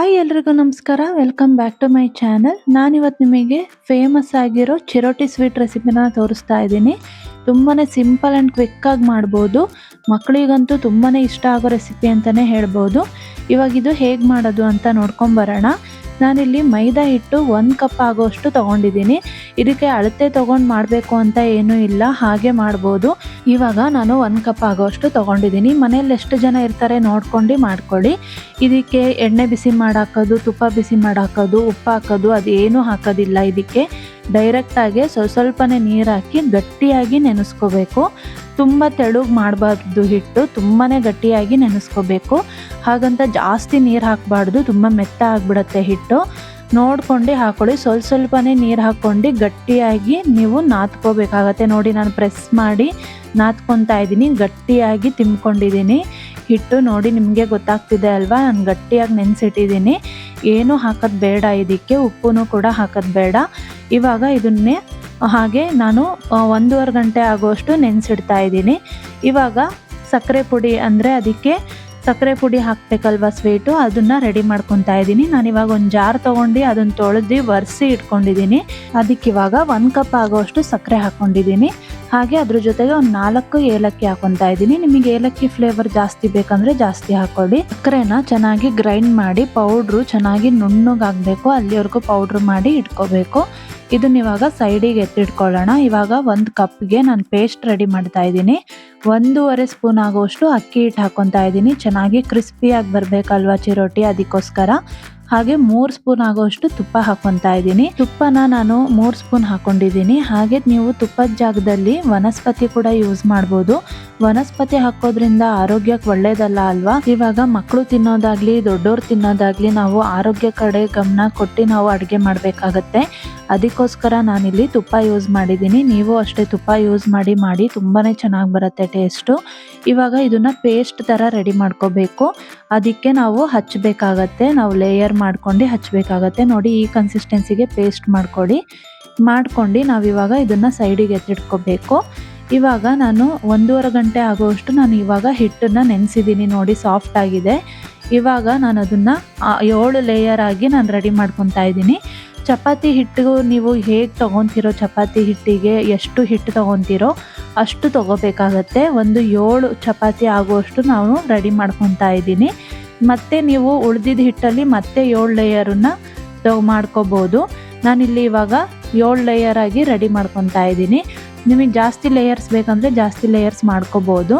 Hi ಎಲ್ರಿಗೂ ನಮಸ್ಕಾರ. Welcome back to my channel ನಾನಿವತ್ತು ನಿಮಗೆ ಫೇಮಸ್ ಆಗಿರೋ ಚಿರೋಟಿ ಸ್ವೀಟ್ ರೆಸಿಪಿನ ತೋರಿಸ್ತಾ ಇದ್ದೀನಿ. ತುಂಬಾ ಸಿಂಪಲ್ ಆ್ಯಂಡ್ ಕ್ವಿಕ್ಕಾಗಿ ಮಾಡ್ಬೋದು. ಮಕ್ಕಳಿಗಂತೂ ತುಂಬಾ ಇಷ್ಟ ಆಗೋ ರೆಸಿಪಿ ಅಂತಲೇ ಹೇಳ್ಬೋದು. ಇವಾಗ ಇದು ಹೇಗೆ ಮಾಡೋದು ಅಂತ ನೋಡ್ಕೊಂಬರೋಣ ನಾನಿಲ್ಲಿ ಮೈದಾ ಹಿಟ್ಟು ಒಂದು ಕಪ್ ಆಗೋಷ್ಟು ತೊಗೊಂಡಿದ್ದೀನಿ. ಇದಕ್ಕೆ ಅಳತೆ ತೊಗೊಂಡು ಮಾಡಬೇಕು ಅಂತ ಏನೂ ಇಲ್ಲ, ಹಾಗೆ ಮಾಡ್ಬೋದು. ಇವಾಗ ನಾನು ಒಂದು ಕಪ್ ಆಗೋಷ್ಟು ತೊಗೊಂಡಿದ್ದೀನಿ. ಮನೇಲಿ ಎಷ್ಟು ಜನ ಇರ್ತಾರೆ ನೋಡ್ಕೊಂಡು ಮಾಡ್ಕೊಳ್ಳಿ. ಇದಕ್ಕೆ ಎಣ್ಣೆ ಬಿಸಿ ಮಾಡಾಕೋದು, ತುಪ್ಪ ಬಿಸಿ ಮಾಡಾಕೋದು, ಉಪ್ಪು ಹಾಕೋದು ಅದೇನು ಹಾಕೋದಿಲ್ಲ ಇದಕ್ಕೆ. ಡೈರೆಕ್ಟಾಗಿ ಸ್ವಲ್ಪ ಸ್ವಲ್ಪನೇ ನೀರು ಹಾಕಿ ಗಟ್ಟಿಯಾಗಿ ನೆನೆಸ್ಕೋಬೇಕು. ತುಂಬ ತೆಳುಗೆ ಮಾಡಬಾರ್ದು ಹಿಟ್ಟು ತುಂಬಾ ಗಟ್ಟಿಯಾಗಿ ನೆನೆಸ್ಕೋಬೇಕು. ಹಾಗಂತ ಜಾಸ್ತಿ ನೀರು ಹಾಕಬಾರ್ದು, ತುಂಬ ಮೆತ್ತ ಆಗಿಬಿಡತ್ತೆ ಹಿಟ್ಟು. ನೋಡ್ಕೊಂಡು ಹಾಕೊಳ್ಳಿ, ಸ್ವಲ್ಪ ಸ್ವಲ್ಪನೇ ನೀರು ಹಾಕ್ಕೊಂಡು ಗಟ್ಟಿಯಾಗಿ ನೀವು ನಾದ್ಕೋಬೇಕಾಗತ್ತೆ ನೋಡಿ, ನಾನು ಪ್ರೆಸ್ ಮಾಡಿ ನಾದ್ಕೊತಾ ಇದ್ದೀನಿ, ಗಟ್ಟಿಯಾಗಿ ತಿಮ್ಕೊಂಡಿದ್ದೀನಿ. ಹಿಟ್ಟು ನೋಡಿ ನಿಮಗೆ ಗೊತ್ತಾಗ್ತಿದೆ ಅಲ್ವಾ? ನಾನು ಗಟ್ಟಿಯಾಗಿ ನೆನೆಸಿಟ್ಟಿದ್ದೀನಿ. ಏನೂ ಹಾಕೋದು ಬೇಡ ಇದಕ್ಕೆ ಉಪ್ಪು ಕೂಡ ಹಾಕೋದು ಬೇಡ. ಇವಾಗ ಇದನ್ನೇ, ಹಾಗೆ ನಾನು ಒಂದೂವರೆ ಗಂಟೆ ಆಗೋಷ್ಟು ನೆನೆಸಿಡ್ತಾ ಇದ್ದೀನಿ. ಇವಾಗ ಸಕ್ಕರೆ ಪುಡಿ ಅಂದರೆ ಅದಕ್ಕೆ ಸಕ್ಕರೆ ಪುಡಿ ಹಾಕಬೇಕಲ್ವ ಸ್ವೀಟು? ಅದನ್ನು ರೆಡಿ ಮಾಡ್ಕೊತಾ ಇದ್ದೀನಿ. ನಾನು ಇವಾಗ ಒಂದು ಜಾರ್ ತೊಗೊಂಡು ಅದನ್ನು ತೊಳೆದು ಒರೆಸಿ ಇಟ್ಕೊಂಡಿದ್ದೀನಿ. ಅದಕ್ಕೆ ಇವಾಗ ಒಂದು ಕಪ್ ಆಗೋಷ್ಟು ಸಕ್ಕರೆ ಹಾಕ್ಕೊಂಡಿದ್ದೀನಿ ಹಾಗೆ ಅದ್ರ ಜೊತೆಗೆ ಒಂದು ನಾಲ್ಕು ಏಲಕ್ಕಿ ಹಾಕೊತಾ ಇದ್ದೀನಿ. ನಿಮಗೆ ಏಲಕ್ಕಿ ಫ್ಲೇವರ್ ಜಾಸ್ತಿ ಬೇಕಂದ್ರೆ ಜಾಸ್ತಿ ಹಾಕೊಳ್ಳಿ. ಸಕ್ಕರೆನ ಚೆನ್ನಾಗಿ ಗ್ರೈಂಡ್ ಮಾಡಿ ಪೌಡ್ರು ಚೆನ್ನಾಗಿ ನುಣ್ಣಗಾಗಬೇಕು, ಅಲ್ಲಿವರೆಗೂ ಪೌಡ್ರ್ ಮಾಡಿ ಇಟ್ಕೋಬೇಕು. ಇದನ್ನ ಇವಾಗ ಸೈಡಿಗೆ ಎತ್ತಿಟ್ಕೊಳ್ಳೋಣ. ಇವಾಗ ಒಂದು ಕಪ್ಗೆ ನಾನು ಪೇಸ್ಟ್ ರೆಡಿ ಮಾಡ್ತಾ ಇದ್ದೀನಿ. ಒಂದೂವರೆ ಸ್ಪೂನ್ ಆಗೋಷ್ಟು ಅಕ್ಕಿ ಹಿಟ್ಟು ಹಾಕೊತಾ ಇದ್ದೀನಿ. ಚೆನ್ನಾಗಿ ಕ್ರಿಸ್ಪಿಯಾಗಿ ಬರಬೇಕಲ್ವಾ ಚಿರೋಟಿ? ಅದಕ್ಕೋಸ್ಕರ. ಹಾಗೆ ಮೂರ್ ಸ್ಪೂನ್ ಆಗೋಷ್ಟು ತುಪ್ಪ ಹಾಕೊಂತ ಇದ್ದೀನಿ. ತುಪ್ಪನ ನಾನು ಮೂರ್ ಸ್ಪೂನ್ ಹಾಕೊಂಡಿದ್ದೀನಿ. ಹಾಗೆ ನೀವು ತುಪ್ಪದ ಜಾಗದಲ್ಲಿ ವನಸ್ಪತಿ ಕೂಡ ಯೂಸ್ ಮಾಡಬಹುದು ವನಸ್ಪತಿ ಹಾಕೋದ್ರಿಂದ ಆರೋಗ್ಯಕ್ಕೆ ಒಳ್ಳೇದಲ್ಲ ಅಲ್ವಾ? ಇವಾಗ ಮಕ್ಕಳು ತಿನ್ನೋದಾಗ್ಲಿ, ದೊಡ್ಡೋರು ತಿನ್ನೋದಾಗ್ಲಿ ನಾವು ಆರೋಗ್ಯ ಕಡೆ ಗಮನ ಕೊಟ್ಟು ನಾವು ಅಡುಗೆ ಮಾಡಬೇಕಾಗತ್ತೆ. ಅದಕ್ಕೋಸ್ಕರ ನಾನಿಲ್ಲಿ ತುಪ್ಪ ಯೂಸ್ ಮಾಡಿದ್ದೀನಿ. ನೀವು ಅಷ್ಟೇ ತುಪ್ಪ ಯೂಸ್ ಮಾಡಿ ಮಾಡಿ ತುಂಬಾ ಚೆನ್ನಾಗಿ ಬರುತ್ತೆ ಟೇಸ್ಟು. ಇವಾಗ ಇದನ್ನು ಪೇಸ್ಟ್ ಥರ ರೆಡಿ ಮಾಡ್ಕೋಬೇಕು. ಅದಕ್ಕೆ ನಾವು ಹಚ್ಚಬೇಕಾಗತ್ತೆ ನಾವು ಲೇಯರ್ ಮಾಡ್ಕೊಂಡು ಹಚ್ಚಬೇಕಾಗತ್ತೆ ನೋಡಿ ಈ ಕನ್ಸಿಸ್ಟೆನ್ಸಿಗೆ ಪೇಸ್ಟ್ ಮಾಡ್ಕೊಡಿ. ಮಾಡ್ಕೊಂಡು ನಾವಿವಾಗ ಇದನ್ನು ಸೈಡಿಗೆ ಎತ್ತಿಟ್ಕೋಬೇಕು. ಇವಾಗ ನಾನು ಒಂದೂವರೆ ಗಂಟೆ ಆಗುವಷ್ಟು ನಾನು ಇವಾಗ ಹಿಟ್ಟನ್ನು ನೆನೆಸಿದ್ದೀನಿ. ನೋಡಿ ಸಾಫ್ಟ್ ಆಗಿದೆ. ಇವಾಗ ನಾನು ಅದನ್ನು ಏಳು ಲೇಯರ್ ಆಗಿ ನಾನು ರೆಡಿ ಮಾಡ್ಕೊತಾ ಇದ್ದೀನಿ. ಚಪಾತಿ ಹಿಟ್ಟು ನೀವು ಹೇಗೆ ತೊಗೊತಿರೋ, ಚಪಾತಿ ಹಿಟ್ಟಿಗೆ ಎಷ್ಟು ಹಿಟ್ಟು ತೊಗೊತಿರೋ ಅಷ್ಟು ತೊಗೋಬೇಕಾಗತ್ತೆ. ಒಂದು ಏಳು ಚಪಾತಿ ಆಗುವಷ್ಟು ನಾವು ರೆಡಿ ಮಾಡ್ಕೊತಾ ಇದ್ದೀನಿ. ಮತ್ತು ನೀವು ಉಳಿದಿದ್ದ ಹಿಟ್ಟಲ್ಲಿ ಮತ್ತೆ ಏಳು ಲೇಯರನ್ನು ಮಾಡ್ಕೋಬೋದು. ನಾನಿಲ್ಲಿ ಇವಾಗ ಏಳು ಲೇಯರ್ ಆಗಿ ರೆಡಿ ಮಾಡ್ಕೊತಾ ಇದ್ದೀನಿ. ನಿಮಗೆ ಜಾಸ್ತಿ ಲೇಯರ್ಸ್ ಬೇಕಂದರೆ ಜಾಸ್ತಿ ಲೇಯರ್ಸ್ ಮಾಡ್ಕೋಬೋದು.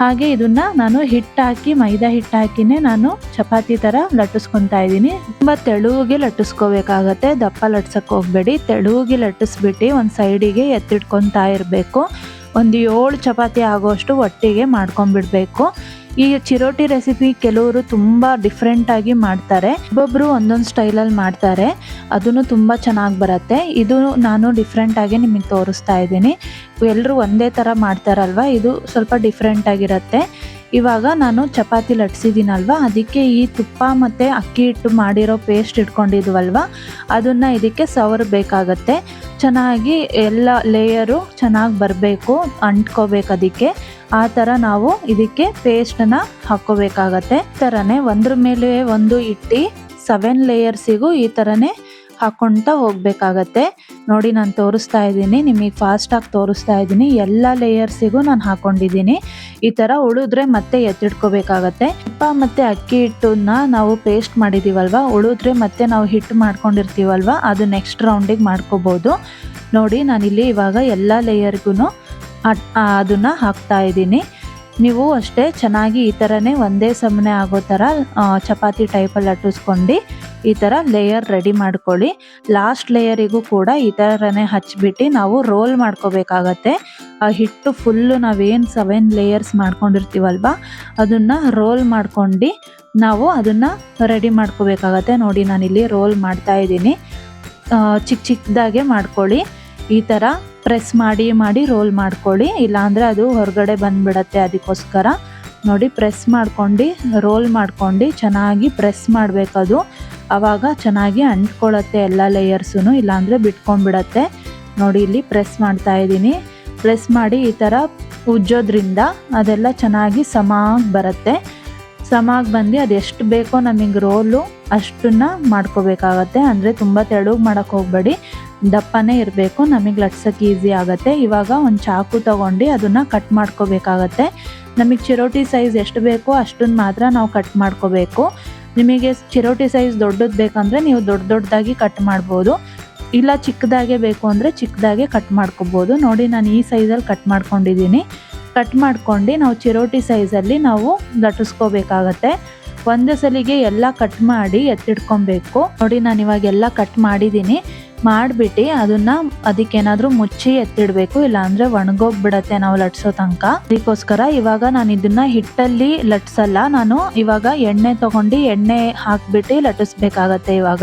ಹಾಗೆ ಇದನ್ನ ನಾನು ಹಿಟ್ಟು ಹಾಕಿ ಮೈದಾ ಹಿಟ್ಟು ಹಾಕಿನೇ ನಾನು ಚಪಾತಿ ಥರ ಲಟ್ಟಿಸ್ಕೊಂತಾ ಇದ್ದೀನಿ. ತುಂಬ ತೆಳುವಿಗೆ ಲಟ್ಟಿಸ್ಕೋಬೇಕಾಗತ್ತೆ, ದಪ್ಪ ಲಟ್ಸಕ್ಕೆ ಹೋಗಬೇಡಿ. ತೆಳುವಿಗೆ ಲಟ್ಟಿಸ್ಬಿಟ್ಟು ಒಂದು ಸೈಡಿಗೆ ಎತ್ತಿಟ್ಕೊತಾ ಇರಬೇಕು. ಒಂದು ಏಳು ಚಪಾತಿ ಆಗೋಷ್ಟು ಒಟ್ಟಿಗೆ ಮಾಡ್ಕೊಂಡ್ಬಿಡ್ಬೇಕು. ಈ ಚಿರೋಟಿ ರೆಸಿಪಿ ಕೆಲವರು ತುಂಬ ಡಿಫ್ರೆಂಟಾಗಿ ಮಾಡ್ತಾರೆ. ಒಬ್ಬೊಬ್ಬರು ಒಂದೊಂದು ಸ್ಟೈಲಲ್ಲಿ ಮಾಡ್ತಾರೆ. ಅದನ್ನು ತುಂಬ ಚೆನ್ನಾಗಿ ಬರುತ್ತೆ. ಇದು ನಾನು ಡಿಫ್ರೆಂಟಾಗಿ ನಿಮಗೆ ತೋರಿಸ್ತಾ ಇದ್ದೀನಿ. ಎಲ್ಲರೂ ಒಂದೇ ಥರ ಮಾಡ್ತಾರಲ್ವ? ಇದು ಸ್ವಲ್ಪ ಡಿಫ್ರೆಂಟಾಗಿರುತ್ತೆ ಇವಾಗ ನಾನು ಚಪಾತಿ ಲಟ್ಸಿದ್ದೀನಲ್ವ? ಅದಕ್ಕೆ ಈ ತುಪ್ಪ ಮತ್ತು ಅಕ್ಕಿ ಹಿಟ್ಟು ಮಾಡಿರೋ ಪೇಸ್ಟ್ ಇಟ್ಕೊಂಡಿದ್ವಲ್ವ? ಅದನ್ನು ಇದಕ್ಕೆ ಸವರಬೇಕಾಗತ್ತೆ ಚೆನ್ನಾಗಿ ಎಲ್ಲ ಲೇಯರು ಚೆನ್ನಾಗಿ ಬರಬೇಕು, ಅಂಟ್ಕೋಬೇಕು ಅದಕ್ಕೆ. ಆ ಥರ ನಾವು ಇದಕ್ಕೆ ಪೇಸ್ಟನ್ನ ಹಾಕ್ಕೋಬೇಕಾಗತ್ತೆ. ಥರನೇ ಒಂದ್ರ ಮೇಲೆ ಒಂದು ಇಟ್ಟು ಸೆವೆನ್ ಲೇಯರ್ಸಿಗೂ ಈ ಥರನೇ ಹಾಕ್ಕೊಳ್ತಾ ಹೋಗಬೇಕಾಗತ್ತೆ. ನೋಡಿ ನಾನು ತೋರಿಸ್ತಾ ಇದ್ದೀನಿ, ನಿಮಗೆ ಫಾಸ್ಟಾಗಿ ತೋರಿಸ್ತಾ ಇದ್ದೀನಿ. ಎಲ್ಲ ಲೇಯರ್ಸಿಗೂ ನಾನು ಹಾಕೊಂಡಿದ್ದೀನಿ. ಈ ಥರ ಉಳಿದ್ರೆ ಮತ್ತೆ ಎತ್ತಿಟ್ಕೋಬೇಕಾಗತ್ತೆ. ತುಪ್ಪ ಮತ್ತು ಅಕ್ಕಿ ಹಿಟ್ಟನ್ನ ನಾವು ಪೇಸ್ಟ್ ಮಾಡಿದ್ದೀವಲ್ವ ಉಳಿದ್ರೆ ಮತ್ತೆ ನಾವು ಹಿಟ್ಟು ಮಾಡ್ಕೊಂಡಿರ್ತೀವಲ್ವ? ಅದು ನೆಕ್ಸ್ಟ್ ರೌಂಡಿಗೆ ಮಾಡ್ಕೋಬೋದು. ನೋಡಿ ನಾನಿಲ್ಲಿ ಇವಾಗ ಎಲ್ಲ ಲೇಯರ್ಗೂ ಅದನ್ನು ಹಾಕ್ತಾ ಇದ್ದೀನಿ. ನೀವು ಅಷ್ಟೇ ಚೆನ್ನಾಗಿ ಈ ಥರನೇ ಒಂದೇ ಸಮನೆ ಆಗೋ ಥರ ಚಪಾತಿ ಟೈಪಲ್ಲಿ ಅಟ್ಟಿಸ್ಕೊಂಡು ಈ ಥರ ಲೇಯರ್ ರೆಡಿ ಮಾಡ್ಕೊಳ್ಳಿ. ಲಾಸ್ಟ್ ಲೇಯರಿಗೂ ಕೂಡ ಈ ಥರನೇ ಹಚ್ಬಿಟ್ಟು ನಾವು ರೋಲ್ ಮಾಡ್ಕೋಬೇಕಾಗತ್ತೆ. ಆ ಹಿಟ್ಟು ಫುಲ್ಲು ನಾವೇನು ಸೆವೆನ್ ಲೇಯರ್ಸ್ ಮಾಡ್ಕೊಂಡಿರ್ತೀವಲ್ವ? ಅದನ್ನು ರೋಲ್ ಮಾಡ್ಕೊಂಡು ನಾವು ಅದನ್ನು ರೆಡಿ ಮಾಡ್ಕೋಬೇಕಾಗತ್ತೆ. ನೋಡಿ ನಾನಿಲ್ಲಿ ರೋಲ್ ಮಾಡ್ತಾ ಇದ್ದೀನಿ. ಚಿಕ್ಕ ಚಿಕ್ಕದಾಗೆ ಮಾಡ್ಕೊಳ್ಳಿ. ಈ ಥರ ಪ್ರೆಸ್ ಮಾಡಿ ಮಾಡಿ ರೋಲ್ ಮಾಡ್ಕೊಳ್ಳಿ. ಇಲ್ಲಾಂದರೆ ಅದು ಹೊರಗಡೆ ಬಂದುಬಿಡತ್ತೆ ಅದಕ್ಕೋಸ್ಕರ. ನೋಡಿ ಪ್ರೆಸ್ ಮಾಡ್ಕೊಂಡು ರೋಲ್ ಮಾಡ್ಕೊಂಡು ಚೆನ್ನಾಗಿ ಪ್ರೆಸ್ ಮಾಡಬೇಕದು. ಆವಾಗ ಚೆನ್ನಾಗಿ ಅಂಟ್ಕೊಳ್ಳುತ್ತೆ ಎಲ್ಲ ಲೇಯರ್ಸೂ ಇಲ್ಲಾಂದರೆ ಬಿಟ್ಕೊಂಡ್ಬಿಡತ್ತೆ. ನೋಡಿ, ಇಲ್ಲಿ ಪ್ರೆಸ್ ಮಾಡ್ತಾ ಇದ್ದೀನಿ. ಪ್ರೆಸ್ ಮಾಡಿ ಈ ಥರ ಉಜ್ಜೋದ್ರಿಂದ ಅದೆಲ್ಲ ಚೆನ್ನಾಗಿ ಸಮಾಗಿ ಬರುತ್ತೆ. ಸಮಾಗಿ ಬಂದು ಅದು ಎಷ್ಟು ಬೇಕೋ ನಮಗೆ ರೋಲು ಅಷ್ಟನ್ನು ಮಾಡ್ಕೋಬೇಕಾಗತ್ತೆ. ಅಂದರೆ ತುಂಬ ತೆಳುಗೆ ಮಾಡೋಕ್ಕೆ ಹೋಗಬೇಡಿ. ದಪ್ಪನೇ ಇರಬೇಕು, ನಮಗೆ ಲಟ್ಸೋಕ್ಕೆ ಈಸಿ ಆಗುತ್ತೆ. ಇವಾಗ ಒಂದು ಚಾಕು ತೊಗೊಂಡು ಅದನ್ನು ಕಟ್ ಮಾಡ್ಕೋಬೇಕಾಗತ್ತೆ. ನಮಗೆ ಚಿರೋಟಿ ಸೈಜ್ ಎಷ್ಟು ಬೇಕೋ ಅಷ್ಟನ್ನು ಮಾತ್ರ ನಾವು ಕಟ್ ಮಾಡ್ಕೋಬೇಕು. ನಿಮಗೆ ಚಿರೋಟಿ ಸೈಜ್ ದೊಡ್ಡದು ಬೇಕಂದರೆ ನೀವು ದೊಡ್ಡ ದೊಡ್ಡದಾಗಿ ಕಟ್ ಮಾಡ್ಬೋದು. ಇಲ್ಲ ಚಿಕ್ಕದಾಗೆ ಬೇಕು ಅಂದರೆ ಚಿಕ್ಕದಾಗೆ ಕಟ್ ಮಾಡ್ಕೋಬೋದು. ನೋಡಿ ನಾನು ಈ ಸೈಜಲ್ಲಿ ಕಟ್ ಮಾಡ್ಕೊಂಡಿದ್ದೀನಿ. ಕಟ್ ಮಾಡ್ಕೊಂಡು ನಾವು ಚಿರೋಟಿ ಸೈಜಲ್ಲಿ ನಾವು ಲಟ್ಟಿಸ್ಕೋಬೇಕಾಗತ್ತೆ. ಒಂದೇ ಸಲಿಗೆ ಎಲ್ಲ ಕಟ್ ಮಾಡಿ ಎತ್ತಿಡ್ಕೊಬೇಕು ನೋಡಿ ನಾನು ಇವಾಗ ಎಲ್ಲ ಕಟ್ ಮಾಡಿದ್ದೀನಿ. ಮಾಡಿಬಿಟ್ಟು ಅದನ್ನ ಅದಕ್ಕೇನಾದ್ರೂ ಮುಚ್ಚಿ ಎತ್ತಿಡಬೇಕು, ಇಲ್ಲಾಂದ್ರೆ ಒಣಗೋಗ್ಬಿಡತ್ತೆ ನಾವು ಲಟ್ಸೋ ತನಕ. ಅದಕ್ಕೋಸ್ಕರ ಇವಾಗ ನಾನು ಇದನ್ನ ಹಿಟ್ಟಲ್ಲಿ ಲಟ್ಸಲ್ಲ, ನಾನು ಇವಾಗ ಎಣ್ಣೆ ತಗೊಂಡು ಎಣ್ಣೆ ಹಾಕ್ಬಿಟ್ಟು ಲಟ್ಟಿಸ್ಬೇಕಾಗತ್ತೆ ಇವಾಗ.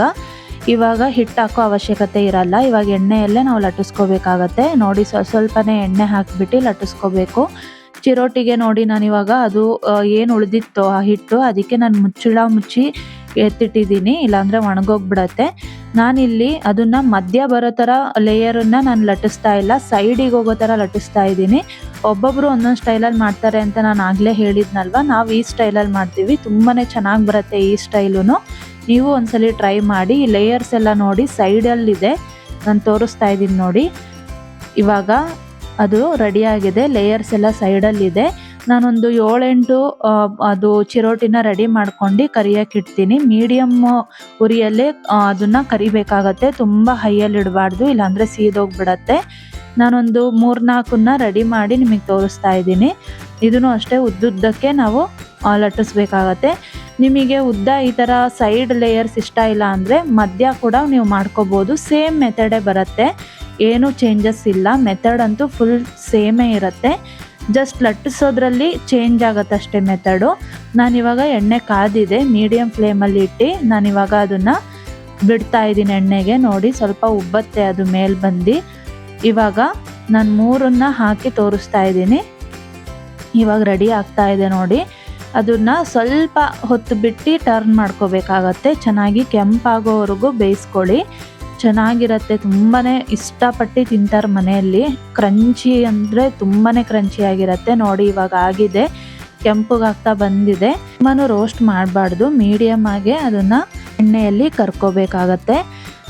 ಇವಾಗ ಹಿಟ್ಟು ಹಾಕೋ ಅವಶ್ಯಕತೆ ಇರಲ್ಲ, ಇವಾಗ ಎಣ್ಣೆಯಲ್ಲೇ ನಾವು ಲಟ್ಟಿಸ್ಕೋಬೇಕಾಗತ್ತೆ. ನೋಡಿ ಸ್ವಲ್ಪ ಸ್ವಲ್ಪನೇ ಎಣ್ಣೆ ಹಾಕಿಬಿಟ್ಟು ಲಟ್ಟಿಸ್ಕೋಬೇಕು. ಚಿರೋಟಿಗೆ ನೋಡಿ ನಾನು ಇವಾಗ ಅದು ಏನು ಉಳಿದಿತ್ತು ಆ ಹಿಟ್ಟು, ಅದಕ್ಕೆ ನಾನು ಮುಚ್ಚಳ ಮುಚ್ಚಿ ಎತ್ತಿಟ್ಟಿದ್ದೀನಿ, ಇಲ್ಲಾಂದರೆ ಒಣಗೋಗ್ಬಿಡತ್ತೆ. ನಾನಿಲ್ಲಿ ಅದನ್ನ ಮಧ್ಯ ಬರೋ ಥರ ಲೇಯರನ್ನು ನಾನು ಲಟ್ಟಿಸ್ತಾ ಇಲ್ಲ ಸೈಡಿಗೆ ಹೋಗೋ ಥರ ಲಟ್ಟಿಸ್ತಾ ಇದ್ದೀನಿ. ಒಬ್ಬೊಬ್ಬರು ಒಂದೊಂದು ಸ್ಟೈಲಲ್ಲಿ ಮಾಡ್ತಾರೆ ಅಂತ ನಾನು ಆಗಲೇ ಹೇಳಿದ್ನಲ್ವ? ನಾವು ಈ ಸ್ಟೈಲಲ್ಲಿ ಮಾಡ್ತೀವಿ. ತುಂಬಾ ಚೆನ್ನಾಗಿ ಬರುತ್ತೆ ಈ ಸ್ಟೈಲೂ ನೀವು ಒಂದ್ಸಲಿ ಟ್ರೈ ಮಾಡಿ ಲೇಯರ್ಸ್ ಎಲ್ಲ ನೋಡಿ ಸೈಡಲ್ಲಿದೆ ನಾನು ತೋರಿಸ್ತಾ ಇದ್ದೀನಿ ನೋಡಿ. ಇವಾಗ ಅದು ರೆಡಿಯಾಗಿದೆ ಲೇಯರ್ಸ್ ಎಲ್ಲ ಸೈಡಲ್ಲಿದೆ ನಾನೊಂದು ಏಳೆಂಟು ಅದು ಚಿರೋಟಿನ ರೆಡಿ ಮಾಡ್ಕೊಂಡು ಕರಿಯಕ್ಕೆ ಇಡ್ತೀನಿ. ಮೀಡಿಯಮ್ ಉರಿಯಲ್ಲೇ ಅದನ್ನು ಕರಿಬೇಕಾಗತ್ತೆ. ತುಂಬ ಹೈಯಲ್ಲಿ ಇಡಬಾರ್ದು, ಇಲ್ಲಾಂದರೆ ಸೀದೋಗ್ಬಿಡತ್ತೆ. ನಾನೊಂದು ಮೂರ್ನಾಲ್ಕನ್ನ ರೆಡಿ ಮಾಡಿ ನಿಮಗೆ ತೋರಿಸ್ತಾ ಇದ್ದೀನಿ. ಇದನ್ನು ಅಷ್ಟೇ ಉದ್ದುದ್ದಕ್ಕೆ ನಾವು ಲಟ್ಟಿಸ್ಬೇಕಾಗತ್ತೆ. ನಿಮಗೆ ಉದ್ದ ಈ ಥರ ಸೈಡ್ ಲೇಯರ್ಸ್ ಇಷ್ಟ ಇಲ್ಲ ಅಂದರೆ ಮಧ್ಯ ಕೂಡ ನೀವು ಮಾಡ್ಕೋಬೋದು. ಸೇಮ್ ಮೆಥಡೇ ಬರುತ್ತೆ. ಏನೂ ಚೇಂಜಸ್ ಇಲ್ಲ. ಮೆಥಡ್ ಅಂತೂ ಫುಲ್ ಸೇಮೇ ಇರುತ್ತೆ. ಜಸ್ಟ್ ಲಟ್ಟಿಸೋದ್ರಲ್ಲಿ ಚೇಂಜ್ ಆಗುತ್ತೆ ಅಷ್ಟೇ ಮೆಥಡು ನಾನಿವಾಗ ಎಣ್ಣೆ ಕಾದಿದೆ ಮೀಡಿಯಮ್ ಫ್ಲೇಮಲ್ಲಿ ಇಟ್ಟು ನಾನಿವಾಗ ಅದನ್ನು ಬಿಡ್ತಾ ಇದ್ದೀನಿ ಎಣ್ಣೆಗೆ. ನೋಡಿ, ಸ್ವಲ್ಪ ಉಬ್ಬತ್ತೆ ಅದು ಮೇಲೆ ಬಂದು. ಇವಾಗ ನಾನು ಮೂರನ್ನ ಹಾಕಿ ತೋರಿಸ್ತಾ ಇದ್ದೀನಿ. ಇವಾಗ ರೆಡಿ ಆಗ್ತಾ ಇದೆ ನೋಡಿ. ಅದನ್ನ ಸ್ವಲ್ಪ ಹೊತ್ತು ಬಿಟ್ಟು ಟರ್ನ್ ಮಾಡ್ಕೋಬೇಕಾಗತ್ತೆ. ಚೆನ್ನಾಗಿ ಕೆಂಪಾಗೋವರೆಗೂ ಬೇಯಿಸ್ಕೊಳ್ಳಿ. ಚೆನ್ನಾಗಿರತ್ತೆ ತುಂಬಾ ಇಷ್ಟಪಟ್ಟು ತಿಂತಾರೆ ಮನೆಯಲ್ಲಿ. ಕ್ರಂಚಿ ಅಂದರೆ ತುಂಬಾ ಕ್ರಂಚಿ ಆಗಿರತ್ತೆ. ನೋಡಿ, ಇವಾಗ ಆಗಿದೆ. ಕೆಂಪಗಾಗ್ತಾ ಬಂದಿದೆ. ತುಂಬಾ ರೋಸ್ಟ್ ಮಾಡಬಾರ್ದು. ಮೀಡಿಯಮ್ ಆಗಿ ಅದನ್ನು ಎಣ್ಣೆಯಲ್ಲಿ ಕರ್ಕೋಬೇಕಾಗತ್ತೆ.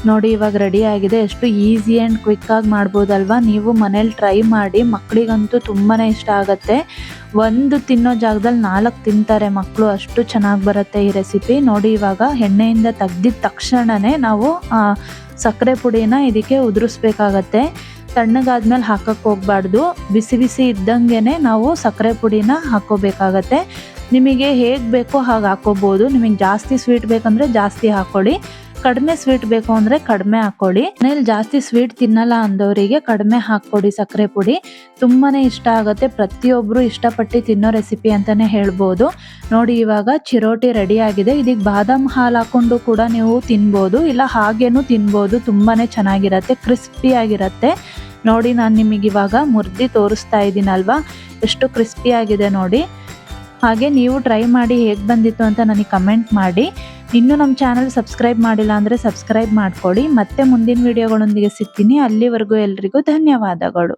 ನೋಡಿ, ಇವಾಗ ರೆಡಿ ಆಗಿದೆ. ಎಷ್ಟು ಈಸಿ ಆ್ಯಂಡ್ ಕ್ವಿಕ್ಕಾಗಿ ಮಾಡ್ಬೋದಲ್ವಾ? ನೀವು ಮನೇಲಿ ಟ್ರೈ ಮಾಡಿ ಮಕ್ಕಳಿಗಂತೂ ತುಂಬಾ ಇಷ್ಟ ಆಗುತ್ತೆ. ಒಂದು ತಿನ್ನೋ ಜಾಗದಲ್ಲಿ ನಾಲ್ಕು ತಿಂತಾರೆ ಮಕ್ಕಳು ಅಷ್ಟು ಚೆನ್ನಾಗಿ ಬರುತ್ತೆ ಈ ರೆಸಿಪಿ ನೋಡಿ, ಇವಾಗ ಎಣ್ಣೆಯಿಂದ ತೆಗ್ದಿದ ತಕ್ಷಣವೇ ನಾವು ಸಕ್ಕರೆ ಪುಡಿನ ಇದಕ್ಕೆ ಉದುರಿಸ್ಬೇಕಾಗತ್ತೆ. ತಣ್ಣಗಾದ್ಮೇಲೆ ಹಾಕಕ್ಕೆ ಹೋಗ್ಬಾರ್ದು. ಬಿಸಿ ಬಿಸಿ ಇದ್ದಂಗೆ ನಾವು ಸಕ್ಕರೆ ಪುಡಿನ ಹಾಕೋಬೇಕಾಗತ್ತೆ. ನಿಮಗೆ ಹೇಗೆ ಬೇಕೋ ಹಾಗೆ ಹಾಕೋಬೋದು. ನಿಮಗೆ ಜಾಸ್ತಿ ಸ್ವೀಟ್ ಬೇಕಂದರೆ ಜಾಸ್ತಿ ಹಾಕೊಳ್ಳಿ. ಕಡಿಮೆ ಸ್ವೀಟ್ ಬೇಕು ಅಂದರೆ ಕಡಿಮೆ ಹಾಕ್ಕೊಳ್ಳಿ ಮನೇಲಿ ಜಾಸ್ತಿ ಸ್ವೀಟ್ ತಿನ್ನಲ್ಲ ಅಂದವರಿಗೆ ಕಡಿಮೆ ಹಾಕ್ಕೊಡಿ ಸಕ್ಕರೆ ಪುಡಿ. ತುಂಬಾ ಇಷ್ಟ ಆಗುತ್ತೆ. ಪ್ರತಿಯೊಬ್ಬರು ಇಷ್ಟಪಟ್ಟು ತಿನ್ನೋ ರೆಸಿಪಿ ಅಂತಲೇ ಹೇಳ್ಬೋದು. ನೋಡಿ, ಇವಾಗ ಚಿರೋಟಿ ರೆಡಿ ಆಗಿದೆ. ಇದಕ್ಕೆ ಬಾದಾಮ್ ಹಾಲು ಹಾಕ್ಕೊಂಡು ಕೂಡ ನೀವು ತಿನ್ಬೋದು. ಇಲ್ಲ, ಹಾಗೇನು ತಿನ್ಬೋದು. ತುಂಬಾ ಚೆನ್ನಾಗಿರತ್ತೆ. ಕ್ರಿಸ್ಪಿಯಾಗಿರತ್ತೆ ನೋಡಿ, ನಾನು ನಿಮಗೆ ಇವಾಗ ಮುರ್ದಿ ತೋರಿಸ್ತಾ ಇದ್ದೀನಲ್ವಾ? ಎಷ್ಟು ಕ್ರಿಸ್ಪಿಯಾಗಿದೆ ನೋಡಿ. ಹಾಗೆ ನೀವು ಟ್ರೈ ಮಾಡಿ ಹೇಗೆ ಬಂದಿತ್ತು ಅಂತ ನನಗೆ ಕಮೆಂಟ್ ಮಾಡಿ. ಇನ್ನೂ ನಮ್ಮ ಚಾನಲ್ ಸಬ್ಸ್ಕ್ರೈಬ್ ಮಾಡಿಲ್ಲ ಅಂದರೆ ಸಬ್ಸ್ಕ್ರೈಬ್ ಮಾಡ್ಕೊಳ್ಳಿ. ಮತ್ತೆ ಮುಂದಿನ ವಿಡಿಯೋಗಳೊಂದಿಗೆ ಸಿಗ್ತೀನಿ. ಅಲ್ಲಿವರೆಗೂ ಎಲ್ರಿಗೂ ಧನ್ಯವಾದಗಳು.